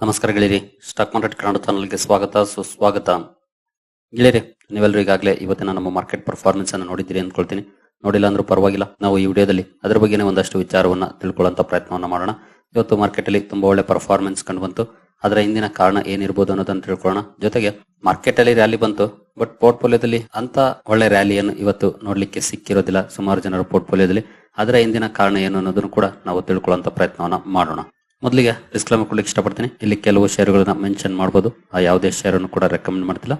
ನಮಸ್ಕಾರ ಗೆಳೆಯರಿ stock market Kannada ಚಾನಲ್ಗೆ ಸ್ವಾಗತ, ಸುಸ್ವಾಗತ. ಗೆಳೆಯರಿ ನೀವೆಲ್ಲರೂ ಈಗಾಗಲೇ ಇವತ್ತಿನ ನಮ್ಮ ಮಾರ್ಕೆಟ್ ಪರ್ಫಾರ್ಮೆನ್ಸ್ ಅನ್ನು ನೋಡಿದ್ದೀರಿ ಅಂದ್ಕೊಳ್ತೀನಿ. ನೋಡಿಲ್ಲ ಅಂದ್ರೂ ಪರವಾಗಿಲ್ಲ, ನಾವು ಈ ವಿಡಿಯೋದಲ್ಲಿ ಅದರ ಬಗ್ಗೆನೇ ಒಂದಷ್ಟು ವಿಚಾರವನ್ನ ತಿಳ್ಕೊಳ್ಳುವಂತ ಪ್ರಯತ್ನವನ್ನು ಮಾಡೋಣ. ಇವತ್ತು ಮಾರ್ಕೆಟ್ ಅಲ್ಲಿ ತುಂಬಾ ಒಳ್ಳೆ ಪರ್ಫಾರ್ಮೆನ್ಸ್ ಕಂಡು ಬಂತು ಅದರ ಹಿಂದಿನ ಕಾರಣ ಏನಿರ್ಬೋದು ಅನ್ನೋದನ್ನು ತಿಳ್ಕೊಳ್ಳೋಣ. ಜೊತೆಗೆ ಮಾರ್ಕೆಟ್ ಅಲ್ಲಿ ರ್ಯಾಲಿ ಬಂತು ಬಟ್ ಪೋರ್ಟ್ಫೋಲಿಯೋದಲ್ಲಿ ಅಂತ ಒಳ್ಳೆ ರ್ಯಾಲಿಯನ್ನು ಇವತ್ತು ನೋಡ್ಲಿಕ್ಕೆ ಸಿಕ್ಕಿರೋದಿಲ್ಲ ಸುಮಾರು ಜನರ ಪೋರ್ಟ್ಫೋಲಿಯೋದಲ್ಲಿ ಅದರ ಹಿಂದಿನ ಕಾರಣ ಏನು ಅನ್ನೋದನ್ನು ಕೂಡ ನಾವು ತಿಳ್ಕೊಳ್ಳುವಂತ ಪ್ರಯತ್ನವನ್ನ ಮಾಡೋಣ. ಮೊದಲಿಗೆ ಡಿಸ್ಕ್ಲೇಮರ್ ಕೊಡ್ಲಿಕ್ಕೆ ಇಷ್ಟಪಡ್ತೀನಿ. ಇಲ್ಲಿ ಕೆಲವು ಶೇರುಗಳನ್ನ ಮೆನ್ಷನ್ ಮಾಡ್ಬೋದು. ಆ ಯಾವುದೇ ಶೇರನ್ನು ಕೂಡ ರೆಕಮೆಂಡ್ ಮಾಡ್ತಿಲ್ಲ.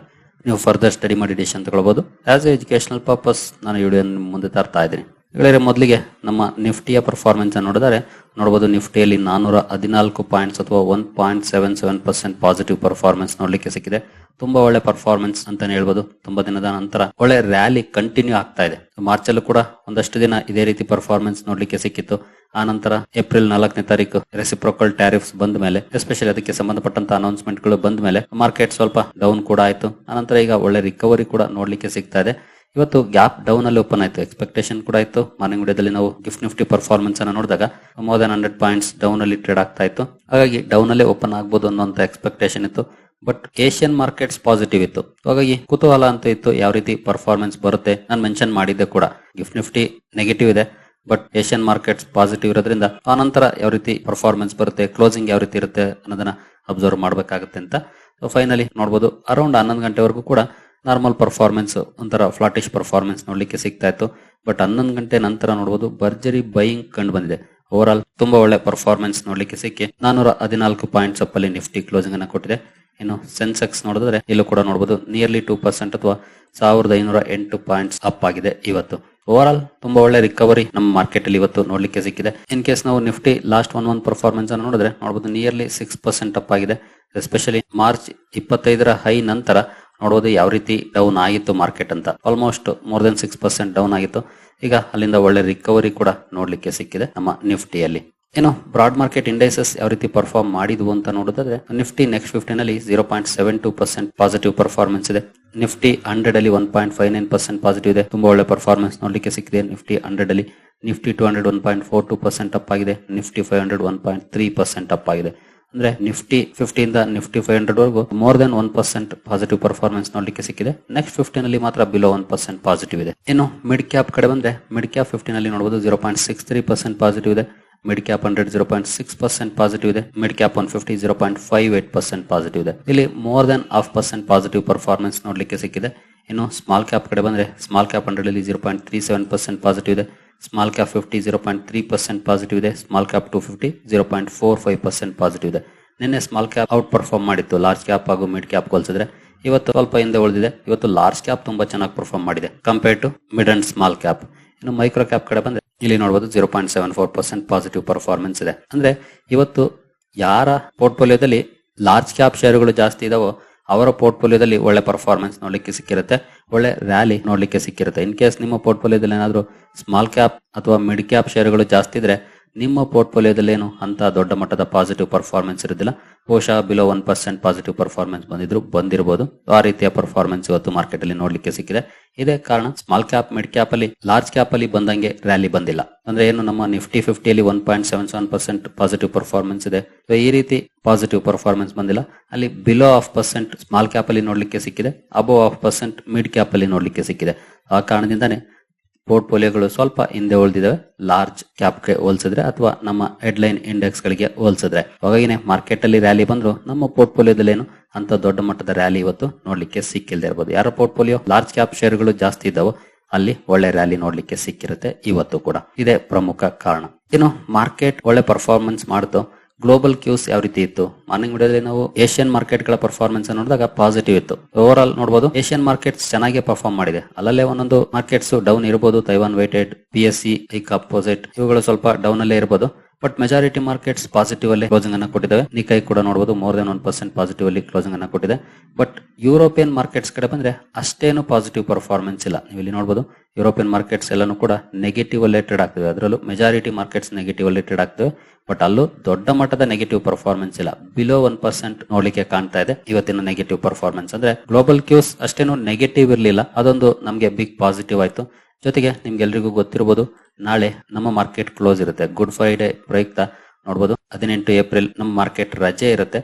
ನೀವು ಫರ್ದರ್ ಸ್ಟಡಿ ಮಾಡಿ ಡಿಸಿಷನ್ ತಗೊಳ್ಬೋದು. ಆಸ್ ಎ ಎಜುಕೇಶನಲ್ ಪರ್ಪಸ್ ನಾನು ವಿಡಿಯೋ ಮುಂದೆ ತರ್ತಾ ಇದ್ದೀನಿ. ಗೆಳೆಯರೆ ಮೊದಲಿಗೆ ನಮ್ಮ ನಿಫ್ಟಿಯ ಪರ್ಫಾರ್ಮೆನ್ಸ್ ನೋಡಿದರೆ ನೋಡಬಹುದು ನಿಫ್ಟಿಯಲ್ಲಿ ನಾನೂರ ಹದಿನಾಲ್ಕು ಪಾಯಿಂಟ್ಸ್ ಅಥವಾ one point seven seven percent positive performance ನೋಡಲಿಕ್ಕೆ ಸಿಕ್ಕಿದೆ. ತುಂಬಾ ಒಳ್ಳೆ ಪರ್ಫಾರ್ಮೆನ್ಸ್ ಅಂತಾನೆ ಹೇಳ್ಬೋದು. ತುಂಬಾ ದಿನದ ನಂತರ ಒಳ್ಳೆ ರ್ಯಾಲಿ ಕಂಟಿನ್ಯೂ ಆಗ್ತಾ ಇದೆ. ಮಾರ್ಚ್ ಅಲ್ಲೂ ಕೂಡ ಒಂದಷ್ಟು ದಿನ ಇದೇ ರೀತಿ ಪರ್ಫಾರ್ಮೆನ್ಸ್ ನೋಡ್ಲಿಕ್ಕೆ ಸಿಕ್ಕಿತ್ತು. ಆ ನಂತರ ಏಪ್ರಿಲ್ ನಾಲ್ಕನೇ ತಾರೀಕು ರೆಸಿಪ್ರೋಕಲ್ ಟ್ಯಾರಿಫ್ಸ್ ಬಂದ ಮೇಲೆ ಎಸ್ಪೆಷಲಿ ಅದಕ್ಕೆ ಸಂಬಂಧಪಟ್ಟಂತ ಅನೌನ್ಸ್ಮೆಂಟ್ಗಳು ಬಂದ ಮೇಲೆ ಮಾರ್ಕೆಟ್ ಸ್ವಲ್ಪ ಡೌನ್ ಕೂಡ ಆಯ್ತು. ಆನಂತರ ಈಗ ಒಳ್ಳೆ ರಿಕವರಿ ಕೂಡ ನೋಡ್ಲಿಕ್ಕೆ ಸಿಗ್ತಾ ಇದೆ. ಇವತ್ತು ಗ್ಯಾಪ್ ಡೌನ್ ಅಲ್ಲಿ ಓಪನ್ ಆಯಿತು ಎಕ್ಸ್ಪೆಕ್ಟೇಷನ್ ಕೂಡ ಇತ್ತು. ಮಾರ್ನಿಂಗ್ ವಿಡಿಯೋದಲ್ಲಿ ನಾವು ಗಿಫ್ಟ್ ನಿಫ್ಟಿ ಪರ್ಫಾರ್ಮೆನ್ಸ್ ಅನ್ನ ನೋಡಿದಾಗ more than hundred points down ಅಲ್ಲಿ ಟ್ರೇಡ್ ಆಗ್ತಾ ಇತ್ತು. ಹಾಗಾಗಿ ಡೌನ್ ಅಲ್ಲಿ ಓಪನ್ ಆಗ್ಬೋದು ಅನ್ನೋಂತ ಎಕ್ಸ್ಪೆಕ್ಟೇಷನ್ ಇತ್ತು. ಬಟ್ ಏಷ್ಯನ್ ಮಾರ್ಕೆಟ್ಸ್ ಪಾಸಿಟಿವ್ ಇತ್ತು. ಹಾಗಾಗಿ ಕುತೂಹಲ ಅಂತ ಇತ್ತು, ಯಾವ ರೀತಿ ಪರ್ಫಾರ್ಮೆನ್ಸ್ ಬರುತ್ತೆ ನಾನು ಮೆನ್ಷನ್ ಮಾಡಿದ್ದೆ ಕೂಡ. ಗಿಫ್ಟ್ ನಿಫ್ಟಿ ನೆಗೆಟಿವ್ ಇದೆ ಬಟ್ ಏಷ್ಯನ್ ಮಾರ್ಕೆಟ್ಸ್ ಪಾಸಿಟಿವ್ ಇರೋದ್ರಿಂದ ಆ ನಂತರ ಯಾವ ರೀತಿ ಪರ್ಫಾರ್ಮೆನ್ಸ್ ಬರುತ್ತೆ ಕ್ಲೋಸಿಂಗ್ ಯಾವ ರೀತಿ ಇರುತ್ತೆ ಅನ್ನೋದನ್ನ ಅಬ್ಸರ್ವ್ ಮಾಡಬೇಕಾಗುತ್ತೆ ಅಂತ. ಫೈನಲಿ ನೋಡಬಹುದು ಅರೌಂಡ್ ಹನ್ನೊಂದು ಗಂಟೆವರೆಗೂ ಕೂಡ ನಾರ್ಮಲ್ ಪರ್ಫಾರ್ಮೆನ್ಸ್ ಒಂಥರ ಫ್ಲಾಟಿಶ್ ಪರ್ಫಾರ್ಮೆನ್ಸ್ ನೋಡ್ಲಿಕ್ಕೆ ಸಿಗ್ತಾ ಇತ್ತು. ಬಟ್ ಹನ್ನೊಂದು ಗಂಟೆ ನಂತರ ನೋಡಬಹುದು ಭರ್ಜರಿ ಬೈಯಿಂಗ್ ಕಂಡು ಬಂದಿದೆ. ಓವರ್ ಆಲ್ ತುಂಬಾ ಒಳ್ಳೆ ಪರ್ಫಾರ್ಮೆನ್ಸ್ ನೋಡ್ಲಿಕ್ಕೆ ಸಿಕ್ಕಿ ನಾನೂರ ಹದಿನಾಲ್ಕು ಪಾಯಿಂಟ್ಸ್ ಅಪ್ ಅಲ್ಲಿ ನಿಫ್ಟಿ ಕ್ಲೋಸಿಂಗ್ ಅನ್ನು ಕೊಟ್ಟಿದೆ. ಇನ್ನು ಸೆನ್ಸೆಕ್ಸ್ ನೋಡಿದ್ರೆ ಇಲ್ಲೂ ಕೂಡ ನೋಡಬಹುದು ನಿಯರ್ಲಿ ಟೂ ಪರ್ಸೆಂಟ್ ಅಥವಾ ಸಾವಿರದ ಐನೂರ ಎಂಟು ಪಾಯಿಂಟ್ಸ್ ಅಪ್ ಆಗಿದೆ ಇವತ್ತು. ಓವರ್ ಆಲ್ ತುಂಬಾ ಒಳ್ಳೆ ರಿಕವರಿ ನಮ್ಮ ಮಾರ್ಕೆಟ್ ಅಲ್ಲಿ ಇವತ್ತು ನೋಡ್ಲಿಕ್ಕೆ ಸಿಕ್ಕಿದೆ. ಇನ್ ಕೇಸ್ ನಾವು Nifty last one one performance ಅನ್ನು ನೋಡಿದ್ರೆ ನೋಡಬಹುದು ನಿಯರ್ಲಿ ಸಿಕ್ಸ್ ಪರ್ಸೆಂಟ್ ಅಪ್ ಆಗಿದೆ. ಎಸ್ಪೆಷಲಿ ಮಾರ್ಚ್ ಇಪ್ಪತ್ತೈದರ ಹೈ ನಂತರ ನೋಡಬಹುದು ಯಾವ ರೀತಿ ಡೌನ್ ಆಗಿತ್ತು ಮಾರ್ಕೆಟ್ ಅಂತ. Almost more than six percent down ಆಗಿತ್ತು. ಈಗ ಅಲ್ಲಿಂದ ಒಳ್ಳೆ ರಿಕವರಿ ಕೂಡ ನೋಡ್ಲಿಕ್ಕೆ ಸಿಕ್ಕಿದೆ ನಮ್ಮ ನಿಫ್ಟಿಯಲ್ಲಿ. ಏನು ಬ್ರಾಡ್ ಮಾರ್ಕೆಟ್ ಇಂಡೈಸಸ್ ಯಾವ ರೀತಿ ಪರ್ಫಾರ್ಮ್ ಮಾಡಿದ್ವು ಅಂತ ನೋಡಿದ್ರೆ ನಿಫ್ಟಿ ನೆಕ್ಸ್ಟ್ ಫಿಫ್ಟಿನ್ ಅಲ್ಲಿ zero point seven two percent positive performance ಇದೆ. ನಿಫ್ಟಿ ಹಂಡ್ರೆಡ್ ಅಲ್ಲಿ one point five nine percent positive ಇದೆ. ತುಂಬಾ ಒಳ್ಳೆ ಪರ್ಫಾರ್ಮೆನ್ಸ್ ನೋಡ್ಲಿಕ್ಕೆ ಸಿಕ್ಕಿದೆ. ನಿಫ್ಟಿ ಹಂಡ್ರೆಡ್ ಅಲ್ಲಿ Nifty two hundred one point four two percent up ಆಗಿದೆ. Nifty five hundred one point three percent up ಆಗಿದೆ. ಅಂದ್ರೆ ನಿಫ್ಟಿ, ಫಿಫ್ಟಿಯಿಂದ ನಿಫ್ಟಿ ಫೈವ್ ಹಂಡ್ರೆಡ್ ವರೆಗೂ more than one percent positive performance ನೋಡ್ಲಿಕ್ಕೆ ಸಿಕ್ಕಿದೆ. ನೆಕ್ಸ್ಟ್ ಫಿಫ್ಟಿನಲ್ಲಿ ಮಾತ್ರ ಬಿಲೋ ಒನ್ ಪರ್ಸೆಂಟ್ ಪಾಸಿಟಿವ್ ಇದೆ. ಇನ್ನು ಮಿಡ್ ಕ್ಯಾಪ್ ಕಡೆ ಬಂದ್ರೆ ಮಿಡ್ ಕ್ಯಾಪ್ ಫಿಫ್ಟೀನ್ನಲ್ಲಿ ನೋಡಬಹುದು zero point six three percent positive ಇದೆ. Mid cap hundred zero point six percent positive ಇದೆ. Mid cap one fifty zero point five eight percent positive ಇದೆ. ಇಲ್ಲಿ more than half percent positive performance ನೋಡ್ಲಿಕ್ಕೆ ಸಿಕ್ಕಿದೆ. ಇನ್ನು small cap ಕಡೆ ಬಂದರೆ small cap ಹಂಡ್ರೆಡಲ್ಲಿ zero point three seven percent positive ಇದೆ. Small cap fifty zero point three percent positive ಇದೆ. Small cap two fifty zero point four five percent positive ಇದೆ. ನಿನ್ನೆ small cap out perform ಮಾಡಿತ್ತು. Large cap ಹಾಗೂ mid cap ಹೋಲಿಸಿದ್ರೆ ಇವತ್ತು ಸ್ವಲ್ಪ ಹಿಂದೆ ಉಳಿದಿದೆ. ಇವತ್ತು ಲಾರ್ಜ್ ಕ್ಯಾಪ್ ತುಂಬಾ ಚೆನ್ನಾಗಿ ಪರ್ಫಾರ್ಮ್ ಮಾಡಿದೆ compare to mid and small cap ಇನ್ನು ಮೈಕ್ರೋ ಕ್ಯಾಪ್ ಕಡೆ ಬಂದ್ರೆ ಇಲ್ಲಿ ನೋಡಬಹುದು zero point seven four percent positive performance ಇದೆ. ಅಂದ್ರೆ ಇವತ್ತು ಯಾರ ಪೋರ್ಟ್ಫೋಲಿಯೋದಲ್ಲಿ ಲಾರ್ಜ್ ಕ್ಯಾಪ್ ಶೇರುಗಳು ಜಾಸ್ತಿ ಇದಾವೋ ಅವರ ಪೋರ್ಟ್ಫೋಲಿಯೋದಲ್ಲಿ ಒಳ್ಳೆ ಪರ್ಫಾರ್ಮೆನ್ಸ್ ನೋಡ್ಲಿಕ್ಕೆ ಸಿಕ್ಕಿರುತ್ತೆ, ಒಳ್ಳೆ ರ್ಯಾಲಿ ನೋಡ್ಲಿಕ್ಕೆ ಸಿಕ್ಕಿರುತ್ತೆ. ಇನ್ ಕೇಸ್ ನಿಮ್ಮ ಪೋರ್ಟ್ಫೋಲಿಯೋದಲ್ಲಿ ಏನಾದರೂ ಸ್ಮಾಲ್ ಕ್ಯಾಪ್ ಅಥವಾ ಮಿಡ್ ಕ್ಯಾಪ್ ಶೇರುಗಳು ಜಾಸ್ತಿ ಇದ್ರೆ ನಿಮ್ಮ ಪೋರ್ಟ್ಫೋಲಿಯೋದಲ್ಲಿ ಏನು ಅಂತ ದೊಡ್ಡ ಮಟ್ಟದ ಪಾಸಿಟಿವ್ ಪರ್ಫಾರ್ಮೆನ್ಸ್ ಇರೋದಿಲ್ಲ. ಬಹುಶಃ below one percent positive performance ಬಂದಿದ್ರು ಬಂದಿರಬಹುದು ಆ ರೀತಿಯ ಪರ್ಫಾರ್ಮೆನ್ಸ್ ಇವತ್ತು ಮಾರ್ಕೆಟ್ ಅಲ್ಲಿ ನೋಡ್ಲಿಕ್ಕೆ ಸಿಕ್ಕಿದೆ. ಇದೇ ಕಾರಣ ಸ್ಮಾಲ್ ಕ್ಯಾಪ್ ಮಿಡ್ ಕ್ಯಾಪ್ ಅಲ್ಲಿ ಲಾರ್ಜ್ ಕ್ಯಾಪ್ ಅಲ್ಲಿ ಬಂದಂಗೆ ರ್ಯಾಲಿ ಬಂದಿಲ್ಲ. ಅಂದ್ರೆ ಏನು ನಮ್ಮ Nifty ಫಿಫ್ಟಿಯಲ್ಲಿ one point seven seven percent positive performance ಇದೆ. ಈ ರೀತಿ ಪಾಸಿಟಿವ್ ಪರ್ಫಾರ್ಮೆನ್ಸ್ ಬಂದಿಲ್ಲ. ಅಲ್ಲಿ below half percent small cap ಅಲ್ಲಿ ನೋಡ್ಲಿಕ್ಕೆ ಸಿಕ್ಕಿದೆ above half percent mid cap ಅಲ್ಲಿ ನೋಡ್ಲಿಕ್ಕೆ ಸಿಕ್ಕಿದೆ. ಆ ಕಾರಣದಿಂದಾನೇ ಪೋರ್ಟ್ಫೋಲಿಯೋಗಳು ಸ್ವಲ್ಪ ಹಿಂದೆ ಉಳಿದಿದ್ದಾವೆ ಲಾರ್ಜ್ ಕ್ಯಾಪ್ಗೆ ಹೋಲಿಸಿದ್ರೆ ಅಥವಾ ನಮ್ಮ ಹೆಡ್ಲೈನ್ ಇಂಡೆಕ್ಸ್ ಗಳಿಗೆ ಹೋಲಿಸಿದ್ರೆ. ಹಾಗಾಗಿನೇ ಮಾರ್ಕೆಟ್ ಅಲ್ಲಿ ರ್ಯಾಲಿ ಬಂದ್ರು ನಮ್ಮ ಪೋರ್ಟ್ಫೋಲಿಯೋದಲ್ಲಿ ಏನು ಅಂತ ದೊಡ್ಡ ಮಟ್ಟದ ರ್ಯಾಲಿ ಇವತ್ತು ನೋಡ್ಲಿಕ್ಕೆ ಸಿಕ್ಕಿಲ್ದೇ ಇರ್ಬೋದು. ಯಾರ ಪೋರ್ಟ್ಫೋಲಿಯೋ ಲಾರ್ಜ್ ಕ್ಯಾಪ್ ಶೇರ್ಗಳು ಜಾಸ್ತಿ ಇದ್ದಾವೆ ಅಲ್ಲಿ ಒಳ್ಳೆ ರ್ಯಾಲಿ ನೋಡ್ಲಿಕ್ಕೆ ಸಿಕ್ಕಿರುತ್ತೆ ಇವತ್ತು ಕೂಡ. ಇದೇ ಪ್ರಮುಖ ಕಾರಣ. ಇನ್ನು ಮಾರ್ಕೆಟ್ ಒಳ್ಳೆ ಪರ್ಫಾರ್ಮೆನ್ಸ್ ಮಾಡ್ತು. ಗ್ಲೋಬಲ್ ಕ್ಯೂಸ್ ಯಾವ ರೀತಿ ಇತ್ತು? ಮಾರ್ನಿಂಗ್ ವಿಡಿಯೋದಲ್ಲಿ ನಾವು ಏಷ್ಯನ್ ಮಾರ್ಕೆಟ್ಗಳ ಪರ್ಫಾರ್ಮೆನ್ಸ್ ನೋಡಿದಾಗ ಪಾಸಿಟಿವ್ ಇತ್ತು. ಓವರ್ ಆಲ್ ನೋಡಬಹುದು ಏಷ್ಯನ್ ಮಾರ್ಕೆಟ್ಸ್ ಚೆನ್ನಾಗಿ ಪರ್ಫಾರ್ಮ್ ಮಾಡಿದೆ. ಅಲ್ಲಲ್ಲೇ ಒಂದೊಂದು ಮಾರ್ಕೆಟ್ಸ್ ಡೌನ್ ಇರಬಹುದು Taiwan weighted P S C hike opposite ಇವುಗಳು ಸ್ವಲ್ಪ ಡೌನ್ ಅಲ್ಲೇ ಇರಬಹುದು ಬಟ್ ಮೆಜಾರಿಟಿ ಮಾರ್ಕೆಟ್ಸ್ ಪಾಸಿಟಿವ್ ಅಲ್ಲಿ ಕ್ಲೋಸಿಂಗ್ ಅನ್ನ ಕೊಟ್ಟಿದ್ದಾವೆ. ನಿಕೈ ಕೂಡ ನೋಡಬಹುದು more than one percent positive ಅಲ್ಲಿ ಕ್ಲೋಸಿಂಗ್ ಅನ್ನ ಕೊಟ್ಟಿದೆ. ಬಟ್ ಯುರೋಪಿಯನ್ ಮಾರ್ಕೆಟ್ಸ್ ಕಡೆ ಬಂದ್ರೆ ಅಷ್ಟೇನು ಪಾಸಿಟಿವ್ ಪರ್ಫಾರ್ಮೆನ್ಸ್ ಇಲ್ಲ. ನೀವು ಇಲ್ಲಿ ನೋಡಬಹುದು ಯುರೋಪಿಯನ್ ಮಾರ್ಕೆಟ್ಸ್ ಎಲ್ಲಾನು ಕೂಡ ನೆಗೆಟಿವ್ ಅಲ್ಲೇ ಟ್ರೇಡ್ ಆಗ್ತದೆ. ಅದರಲ್ಲೂ ಮೆಜಾರಿಟಿ ಮಾರ್ಕೆಟ್ಸ್ ನೆಗೆಟಿವ್ ಅಲ್ಲಿ ಟ್ರೇಡ್ ಆಗ್ತವೆ ಬಟ್ ಅಲ್ಲೂ ದೊಡ್ಡ ಮಟ್ಟದ ನೆಗೆಟಿವ್ ಪರ್ಫಾರ್ಮೆನ್ಸ್ ಇಲ್ಲ. ಬಿಲೋ ಒನ್ ಪರ್ಸೆಂಟ್ ನೋಡ್ಲಿಕ್ಕೆ ಕಾಣ್ತಾ ಇದೆ. ಇವತ್ತಿನ ನೆಗೆಟಿವ್ ಪರ್ಫಾರ್ಮೆನ್ಸ್ ಅಂದ್ರೆ ಗ್ಲೋಬಲ್ ಕ್ಯೂಸ್ ಅಷ್ಟೇನು ನೆಗೆಟಿವ್ ಇರಲಿಲ್ಲ. ಅದೊಂದು ನಮಗೆ ಬಿಗ್ ಪಾಸಿಟಿವ್ ಆಯ್ತು. ಜೊತೆಗೆ ನಿಮ್ಗೆಲ್ರಿಗೂ ಗೊತ್ತಿರಬಹುದು ನಾಳೆ ನಮ್ಮ ಮಾರ್ಕೆಟ್ ಕ್ಲೋಸ್ ಇರುತ್ತೆ. ಗುಡ್ ಫ್ರೈಡೆ ಪ್ರಯುಕ್ತ ನೋಡಬಹುದು ಹದಿನೆಂಟು ಏಪ್ರಿಲ್ ನಮ್ಮ ಮಾರ್ಕೆಟ್ ರಜೆ ಇರುತ್ತೆ.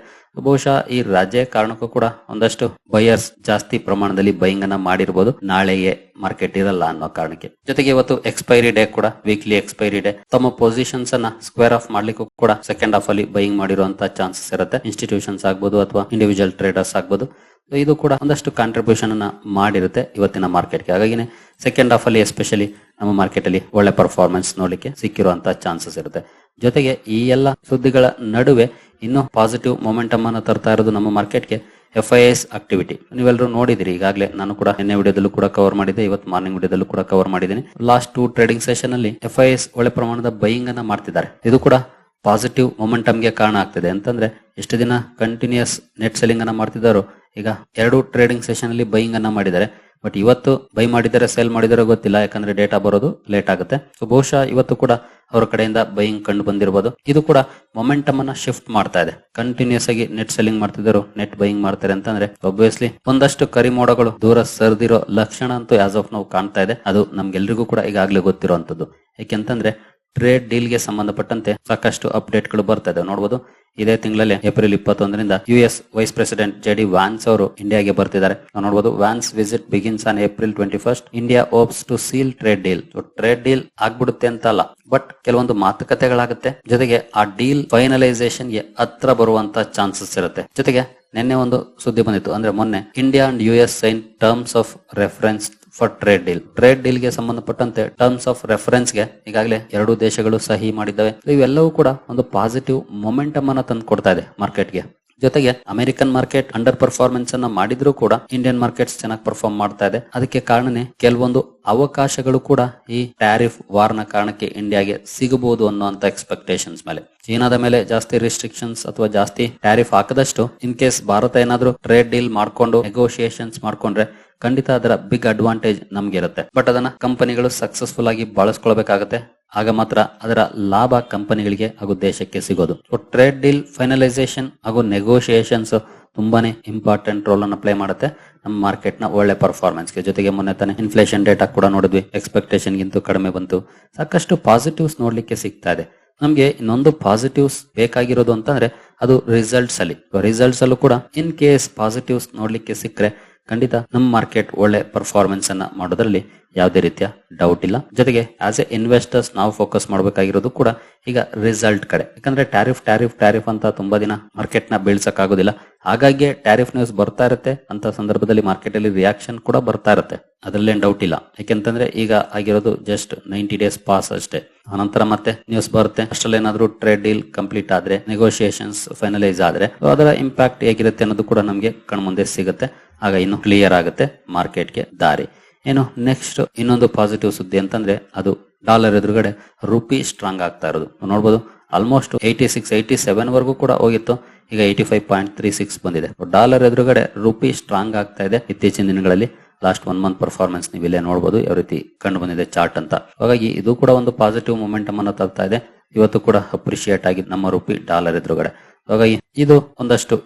ಬಹುಶಃ ಈ ರಜೆ ಕಾರಣಕ್ಕೂ ಕೂಡ ಒಂದಷ್ಟು ಬಯರ್ಸ್ ಜಾಸ್ತಿ ಪ್ರಮಾಣದಲ್ಲಿ ಬೈಯಿಂಗ್ ಅನ್ನ ಮಾಡಿರಬಹುದು ನಾಳೆಗೆ ಮಾರ್ಕೆಟ್ ಇರಲ್ಲ ಅನ್ನೋ ಕಾರಣಕ್ಕೆ. ಜೊತೆಗೆ ಇವತ್ತು ಎಕ್ಸ್ಪೈರಿ ಡೇ ಕೂಡ ವೀಕ್ಲಿ ಎಕ್ಸ್ಪೈರಿ ಡೇ ತಮ್ಮ ಪೊಸಿಷನ್ಸ್ ಅನ್ನ ಸ್ಕ್ವೇರ್ ಆಫ್ ಮಾಡ್ಲಿಕ್ಕೂ ಕೂಡ ಸೆಕೆಂಡ್ ಹಾಫ್ ಅಲ್ಲಿ ಬೈಯಿಂಗ್ ಮಾಡಿರುವಂತ ಚಾನ್ಸಸ್ ಇರುತ್ತೆ. ಇನ್ಸ್ಟಿಟ್ಯೂಷನ್ಸ್ ಆಗ್ಬೋದು ಅಥವಾ ಇಂಡಿವಿಜುವಲ್ ಟ್ರೇಡರ್ಸ್ ಆಗ್ಬೋದು. So ಇದು ಕೂಡ ಒಂದಷ್ಟು ಕಾಂಟ್ರಿಬ್ಯೂಷನ್ ಅನ್ನ ಮಾಡಿರುತ್ತೆ ಇವತ್ತಿನ ಮಾರ್ಕೆಟ್ಗೆ ಹಾಗಾಗಿನೇ ಸೆಕೆಂಡ್ ಹಾಫ್ ಅಲ್ಲಿ ಎಸ್ಪೆಷಲಿ ನಮ್ಮ ಮಾರ್ಕೆಟ್ ಅಲ್ಲಿ ಒಳ್ಳೆ ಪರ್ಫಾರ್ಮೆನ್ಸ್ ನೋಡ್ಲಿಕ್ಕೆ ಸಿಕ್ಕಿರುವಂತಹ ಚಾನ್ಸಸ್ ಇರುತ್ತೆ. ಜೊತೆಗೆ ಈ ಎಲ್ಲ ಸುದ್ದಿಗಳ ನಡುವೆ ಇನ್ನೂ ಪಾಸಿಟಿವ್ ಮೊಮೆಂಟಮ್ ಅನ್ನು ತರ್ತಾ ಇರೋದು ನಮ್ಮ ಮಾರ್ಕೆಟ್ಗೆ ಎಫ್ ಐ ಎಸ್ ಆಕ್ಟಿವಿಟಿ ನೀವೆಲ್ಲರೂ ನೋಡಿದಿರಿ, ಈಗಾಗಲೇ ನಾನು ಕೂಡ ನಿನ್ನೆ ವಿಡಿಯೋದಲ್ಲೂ ಕೂಡ ಕವರ್ ಮಾಡಿದೆ ಇವತ್ತು ಮಾರ್ನಿಂಗ್ ವಿಡಿಯೋದಲ್ಲೂ ಕೂಡ ಕವರ್ ಮಾಡಿದ್ದೀನಿ. ಲಾಸ್ಟ್ ಟೂ ಟ್ರೇಡಿಂಗ್ ಸೆಷನ್ ಅಲ್ಲಿ ಎಫ್ ಐ ಎಸ್ ಒಳ್ಳೆ ಪ್ರಮಾಣದ ಬೈಯಿಂಗ್ ಅನ್ನ ಮಾಡ್ತಿದ್ದಾರೆ. ಇದು ಕೂಡ ಪಾಸಿಟಿವ್ ಮೊಮೆಂಟಮ್ಗೆ ಕಾರಣ ಆಗ್ತಿದೆ. ಅಂತಂದ್ರೆ ಎಷ್ಟು ದಿನ ಕಂಟಿನ್ಯೂಸ್ ನೆಟ್ ಸೆಲ್ಲಿಂಗ್ ಅನ್ನ ಮಾಡ್ತಿದ್ದಾರೋ ಈಗ ಎರಡು ಟ್ರೇಡಿಂಗ್ ಸೆಷನ್ ಅಲ್ಲಿ ಬೈಯಿಂಗ್ ಅನ್ನ ಮಾಡಿದ್ದಾರೆ. ಬಟ್ ಇವತ್ತು ಬೈ ಮಾಡಿದರೆ ಸೇಲ್ ಮಾಡಿದರೆ ಗೊತ್ತಿಲ್ಲ. ಯಾಕಂದ್ರೆ ಡೇಟಾ ಬರೋದು ಲೇಟ್ ಆಗುತ್ತೆ. ಸೊ ಬಹುಶಃ ಇವತ್ತು ಕೂಡ ಅವರ ಕಡೆಯಿಂದ ಬೈಯಿಂಗ್ ಕಂಡು ಬಂದಿರಬಹುದು ಇದು ಕೂಡ ಮೊಮೆಂಟಮ್ ಅನ್ನ ಶಿಫ್ಟ್ ಮಾಡ್ತಾ ಇದೆ. ಕಂಟಿನ್ಯೂಸ್ ಆಗಿ ನೆಟ್ ಸೆಲ್ಲಿಂಗ್ ಮಾಡ್ತಿದ್ರು ನೆಟ್ ಬೈಯಿಂಗ್ ಮಾಡ್ತಾರೆ ಅಂತಂದ್ರೆ ಒಬ್ವಿಯಸ್ಲಿ ಒಂದಷ್ಟು ಕರಿಮೋಡಗಳು ದೂರ ಸರಿದಿರೋ ಲಕ್ಷಣ ಅಂತೂ ಆಸ್ ಆಫ್ ನಾವು ಕಾಣ್ತಾ ಇದೆ. ಅದು ನಮ್ಗೆಲ್ರಿಗೂ ಕೂಡ ಈಗಾಗಲೇ ಗೊತ್ತಿರುವಂತದ್ದು. ಯಾಕೆಂತಂದ್ರೆ ಟ್ರೇಡ್ ಡೀಲ್ಗೆ ಸಂಬಂಧಪಟ್ಟಂತೆ ಸಾಕಷ್ಟು ಅಪ್ಡೇಟ್ಗಳು ಬರ್ತಾ ಇದೆ ನೋಡಬಹುದು ಇದೇ ತಿಂಗಳಲ್ಲಿ ಏಪ್ರಿಲ್ ಇಪ್ಪತ್ತೊಂದರಿಂದ US vice president J D Vance ಅವರು ಇಂಡಿಯಾಗೆ ಬರ್ತಿದ್ದಾರೆ. ನಾವು ನೋಡಬಹುದು Vance visit begins on April twenty first India opts to seal trade deal. Trade deal ಆಗ್ಬಿಡುತ್ತೆ ಅಂತ ಅಲ್ಲ, ಬಟ್ ಕೆಲವೊಂದು ಮಾತುಕತೆಗಳಾಗುತ್ತೆ. ಜೊತೆಗೆ ಆ ಡೀಲ್ ಫೈನಲೈಸೇಷನ್ಗೆ ಹತ್ರ ಬರುವಂತ ಚಾನ್ಸಸ್ ಇರುತ್ತೆ. ಜೊತೆಗೆ ನಿನ್ನೆ ಒಂದು ಸುದ್ದಿ ಬಂದಿತ್ತು. ಅಂದ್ರೆ ಮೊನ್ನೆ India and US sign terms of reference for trade deal trade ಡೀಲ್ಗೆ ಸಂಬಂಧಪಟ್ಟಂತೆ ಟರ್ಮ್ಸ್ ಆಫ್ ರೆಫರೆನ್ಸ್ಗೆ ಈಗಾಗಲೇ ಎರಡು ದೇಶಗಳು ಸಹಿ ಮಾಡಿದ್ದಾವೆ. ಇವೆಲ್ಲವೂ ಕೂಡ ಒಂದು ಪಾಸಿಟಿವ್ ಮೊಮೆಂಟಮ್ ಅನ್ನ ತಂದು ಕೊಡ್ತಾ ಇದೆ ಮಾರ್ಕೆಟ್ಗೆ ಜೊತೆಗೆ ಅಮೆರಿಕನ್ ಮಾರ್ಕೆಟ್ ಅಂಡರ್ ಪರ್ಫಾರ್ಮೆನ್ಸ್ ಅನ್ನ ಮಾಡಿದ್ರು ಕೂಡ ಇಂಡಿಯನ್ ಮಾರ್ಕೆಟ್ಸ್ ಚೆನ್ನಾಗಿ ಪರ್ಫಾರ್ಮ್ ಮಾಡ್ತಾ ಇದೆ. ಅದಕ್ಕೆ ಕಾರಣನೇ ಕೆಲವೊಂದು ಅವಕಾಶಗಳು ಕೂಡ ಈ ಟ್ಯಾರಿಫ್ ವಾರ್ನ ಕಾರಣಕ್ಕೆ ಇಂಡಿಯಾಗೆ ಸಿಗಬಹುದು ಅನ್ನುವಂತ ಎಕ್ಸ್ಪೆಕ್ಟೇಷನ್ಸ್ ಮೇಲೆ. ಚೀನಾದ ಮೇಲೆ ಜಾಸ್ತಿ ರಿಸ್ಟ್ರಿಕ್ಷನ್ಸ್ ಅಥವಾ ಜಾಸ್ತಿ ಟ್ಯಾರಿಫ್ ಹಾಕದಷ್ಟು ಇನ್ ಕೇಸ್ ಭಾರತ ಏನಾದ್ರೂ ಟ್ರೇಡ್ ಡೀಲ್ ಮಾಡ್ಕೊಂಡು ನೆಗೋಷಿಯೇಷನ್ಸ್ ಮಾಡ್ಕೊಂಡ್ರೆ ಖಂಡಿತ ಅದರ ಬಿಗ್ ಅಡ್ವಾಂಟೇಜ್ ನಮ್ಗೆ ಇರುತ್ತೆ ಬಟ್ ಅದನ್ನ ಕಂಪನಿಗಳು ಸಕ್ಸಸ್ಫುಲ್ ಆಗಿ ಬಳಸ್ಕೊಳ್ಬೇಕಾಗತ್ತೆ. ಆಗ ಮಾತ್ರ ಅದರ ಲಾಭ ಕಂಪನಿಗಳಿಗೆ ಹಾಗೂ ದೇಶಕ್ಕೆ ಸಿಗೋದು. ಟ್ರೇಡ್ ಡೀಲ್ ಫೈನಲೈಸೇಷನ್ ಹಾಗೂ ನೆಗೋಷಿಯೇಷನ್ಸ್ ತುಂಬಾನೇ ಇಂಪಾರ್ಟೆಂಟ್ ರೋಲ್ ಅನ್ನು ಪ್ಲೇ ಮಾಡುತ್ತೆ. ನಮ್ಮ ಮಾರ್ಕೆಟ್ನ ಒಳ್ಳೆ ಪರ್ಫಾರ್ಮೆನ್ಸ್ಗೆ. ಜೊತೆಗೆ ಮೊನ್ನೆ ತಾನೇ ಇನ್ಫ್ಲೇಷನ್ ಡೇಟಾ ಕೂಡ ನೋಡಿದ್ವಿ. ಎಕ್ಸ್ಪೆಕ್ಟೇಷನ್ ಗಿಂತ ಕಡಿಮೆ ಬಂತು. ಸಾಕಷ್ಟು ಪಾಸಿಟಿವ್ಸ್ ನೋಡ್ಲಿಕ್ಕೆ ಸಿಗ್ತಾ ಇದೆ. ನಮ್ಗೆ ಇನ್ನೊಂದು ಪಾಸಿಟಿವ್ಸ್ ಬೇಕಾಗಿರೋದು ಅಂತಂದ್ರೆ ಅದು ರಿಸಲ್ಟ್ಸ್ ಅಲ್ಲಿ. ರಿಸಲ್ಟ್ಸ್ ಅಲ್ಲೂ ಕೂಡ ಇನ್ ಕೇಸ್ ಪಾಸಿಟಿವ್ಸ್ ನೋಡ್ಲಿಕ್ಕೆ ಸಿಕ್ಕರೆ ಖಂಡಿತ ನಮ್ಮ ಮಾರ್ಕೆಟ್ ಒಳ್ಳೆ ಪರ್ಫಾರ್ಮೆನ್ಸ್ ಅನ್ನ ಮಾಡೋದ್ರಲ್ಲಿ ಯಾವುದೇ ರೀತಿಯ ಡೌಟ್ ಇಲ್ಲ. ಜೊತೆಗೆ ಆಸ್ ಎ ಇನ್ವೆಸ್ಟರ್ಸ್ ನಾವು ಫೋಕಸ್ ಮಾಡಬೇಕಾಗಿರೋದು ಕೂಡ ಈಗ ರಿಸಲ್ಟ್ ಕಡೆ. ಯಾಕಂದ್ರೆ ಟ್ಯಾರಿಫ್ ಟ್ಯಾರಿಫ್ ಟ್ಯಾರಿಫ್ ಅಂತ ತುಂಬಾ ದಿನ ಮಾರ್ಕೆಟ್ನ ಬೀಳ್ಸಕ್ ಆಗೋದಿಲ್ಲ ಹಾಗಾಗಿ ಟ್ಯಾರಿಫ್ ನ್ಯೂಸ್ ಬರ್ತಾ ಇರುತ್ತೆ ಅಂತ ಸಂದರ್ಭದಲ್ಲಿ ಮಾರ್ಕೆಟ್ ಅಲ್ಲಿ ರಿಯಾಕ್ಷನ್ ಕೂಡ ಬರ್ತಾ ಇರುತ್ತೆ. ಅದ್ರಲ್ಲೇನ್ ಡೌಟ್ ಇಲ್ಲ. ಯಾಕೆಂತಂದ್ರೆ ಈಗ ಆಗಿರೋದು ಜಸ್ಟ್ ನೈಂಟಿ ಡೇಸ್ ಪಾಸ್ ಅಷ್ಟೇ. ಆನಂತರ ಮತ್ತೆ ನ್ಯೂಸ್ ಬರುತ್ತೆ. ಅಷ್ಟರಲ್ಲಿ ಏನಾದ್ರು ಟ್ರೇಡ್ ಡೀಲ್ ಕಂಪ್ಲೀಟ್ ಆದ್ರೆ ನೆಗೋಷಿಯೇಷನ್ಸ್ ಫೈನಲೈಸ್ ಆದ್ರೆ ಅದರ ಇಂಪ್ಯಾಕ್ಟ್ ಹೇಗಿರುತ್ತೆ ಅನ್ನೋದು ಕೂಡ ನಮಗೆ ಕಣ್ಮುಂದೆ ಸಿಗುತ್ತೆ. ಆಗ ಇನ್ನು ಕ್ಲಿಯರ್ ಆಗುತ್ತೆ ಮಾರ್ಕೆಟ್ಗೆ ದಾರಿ. ಏನು ನೆಕ್ಸ್ಟ್ ಇನ್ನೊಂದು ಪಾಸಿಟಿವ್ ಸುದ್ದಿ ಅಂತಂದ್ರೆ, ಅದು ಡಾಲರ್ ಎದುರುಗಡೆ ರುಪಿ ಸ್ಟ್ರಾಂಗ್ ಆಗ್ತಾ ಇರೋದು. ನೋಡಬಹುದು ನೋಡ್ಬೋದು almost eighty six eighty seven ವರೆಗೂ ಕೂಡ ಹೋಗಿತ್ತು. ಈಗ eighty five point three six ಬಂದಿದೆ ಡಾಲರ್ ಎದುರುಗಡೆ ರುಪಿ ಸ್ಟ್ರಾಂಗ್ ಆಗ್ತಾ ಇದೆ ಇತ್ತೀಚಿನ ದಿನಗಳಲ್ಲಿ. ಲಾಸ್ಟ್ ಒನ್ ಮಂತ್ ಪರ್ಫಾರ್ಮೆನ್ಸ್ ನೀವು ಇಲ್ಲೇ ನೋಡಬಹುದು ಯಾವ ರೀತಿ ಕಂಡು ಬಂದಿದೆ ಚಾರ್ಟ್ ಅಂತ. ಹಾಗಾಗಿ ಇದು ಕೂಡ ಒಂದು ಪಾಸಿಟಿವ್ ಮೊಮೆಂಟಮ್ ಅನ್ನು ತರ್ತಾ ಇದೆ. ಇವತ್ತು ಕೂಡ ಅಪ್ರಿಶಿಯೇಟ್ ಆಗಿ ನಮ್ಮ ರೂಪಿ ಡಾಲರ್ ಎದುರುಗಡೆ. ಹಾಗಾಗಿ ಇದು ಒಂದಷ್ಟು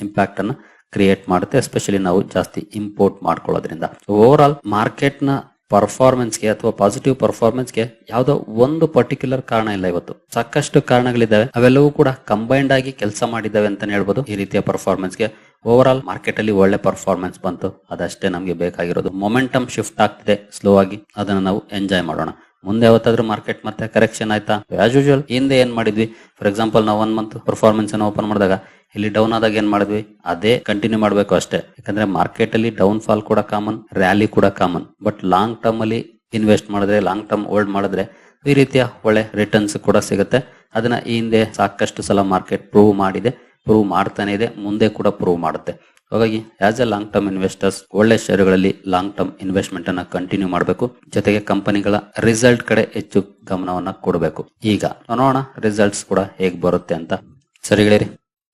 ಇಂಪ್ಯಾಕ್ಟ್ ಅನ್ನ ಕ್ರಿಯೇಟ್ ಮಾಡುತ್ತೆ ಎಸ್ಪೆಷಲಿ ನಾವು ಜಾಸ್ತಿ ಇಂಪೋರ್ಟ್ ಮಾಡ್ಕೊಳ್ಳೋದ್ರಿಂದ. ಓವರ್ ಆಲ್ ಮಾರ್ಕೆಟ್ನ ಪರ್ಫಾರ್ಮೆನ್ಸ್ಗೆ ಅಥವಾ ಪಾಸಿಟಿವ್ ಪರ್ಫಾರ್ಮೆನ್ಸ್ಗೆ ಯಾವುದೋ ಒಂದು ಪರ್ಟಿಕ್ಯುಲರ್ ಕಾರಣ ಇಲ್ಲ ಇವತ್ತು. ಸಾಕಷ್ಟು ಕಾರಣಗಳಿದ್ದಾವೆ. ಅವೆಲ್ಲವೂ ಕೂಡ ಕಂಬೈನ್ಡ್ ಆಗಿ ಕೆಲಸ ಮಾಡಿದ್ದಾವೆ ಅಂತಾನೆ ಹೇಳ್ಬೋದು. ಈ ರೀತಿಯ ಪರ್ಫಾರ್ಮೆನ್ಸ್ಗೆ ಓವರ್ ಆಲ್ ಮಾರ್ಕೆಟ್ ಅಲ್ಲಿ ಒಳ್ಳೆ ಪರ್ಫಾರ್ಮೆನ್ಸ್ ಬಂತು. ಅದಷ್ಟೇ ನಮಗೆ ಬೇಕಾಗಿರೋದು. ಮೊಮೆಂಟಮ್ ಶಿಫ್ಟ್ ಆಗ್ತಿದೆ. ಸ್ಲೋ ಆಗಿ ಅದನ್ನ ನಾವು ಎಂಜಾಯ್ ಮಾಡೋಣ. ಮುಂದೆ ಯಾವತ್ತಾದ್ರೂ ಮಾರ್ಕೆಟ್ ಮತ್ತೆ ಕರೆಕ್ಷನ್ ಆಯ್ತಾ? ಆಸ್ ಯೂಶುವಲ್ ಹಿಂದೆ ಏನ್ ಮಾಡಿದ್ವಿ? ಫಾರ್ ಎಕ್ಸಾಂಪಲ್ ನಾವು ಒನ್ ಮಂತ್ ಪರ್ಫಾರ್ಮೆನ್ಸ್ ಅನ್ನು ಓಪನ್ ಮಾಡಿದಾಗ ಇಲ್ಲಿ ಡೌನ್ ಆದಾಗ ಏನ್ ಮಾಡಿದ್ವಿ? ಅದೇ ಕಂಟಿನ್ಯೂ ಮಾಡಬೇಕು ಅಷ್ಟೇ. ಯಾಕಂದ್ರೆ ಮಾರ್ಕೆಟ್ ಅಲ್ಲಿ ಡೌನ್ ಫಾಲ್ ಕೂಡ ಕಾಮನ್ ರ್ಯಾಲಿ ಕೂಡ ಕಾಮನ್ ಬಟ್ ಲಾಂಗ್ ಟರ್ಮ್ ಅಲ್ಲಿ ಇನ್ವೆಸ್ಟ್ ಮಾಡಿದ್ರೆ ಲಾಂಗ್ ಟರ್ಮ್ ಹೋಲ್ಡ್ ಮಾಡಿದ್ರೆ ಈ ರೀತಿಯ ಒಳ್ಳೆ ರಿಟರ್ನ್ಸ್ ಕೂಡ ಸಿಗುತ್ತೆ. ಅದನ್ನ ಈ ಹಿಂದೆ ಸಾಕಷ್ಟು ಸಲ ಮಾರ್ಕೆಟ್ ಪ್ರೂವ್ ಮಾಡಿದೆ. ಪ್ರೂವ್ ಮಾಡ್ತಾನೆ ಇದೆ. ಮುಂದೆ ಕೂಡ ಪ್ರೂವ್ ಮಾಡುತ್ತೆ. ಹಾಗಾಗಿ as a long term investors ಒಳ್ಳೆ ಷೇರುಗಳಲ್ಲಿ ಲಾಂಗ್ ಟರ್ಮ್ ಇನ್ವೆಸ್ಟ್ಮೆಂಟ್ ಅನ್ನ ಕಂಟಿನ್ಯೂ ಮಾಡಬೇಕು. ಜೊತೆಗೆ ಕಂಪನಿಗಳ ರಿಸಲ್ಟ್ ಕಡೆ ಹೆಚ್ಚು ಗಮನವನ್ನ ಕೊಡಬೇಕು. ಈಗ ನೋಡೋಣ ರಿಸಲ್ಟ್ಸ್ ಕೂಡ ಹೇಗ್ ಬರುತ್ತೆ ಅಂತ. ಸರಿ ಗೆಳೆಯರಿ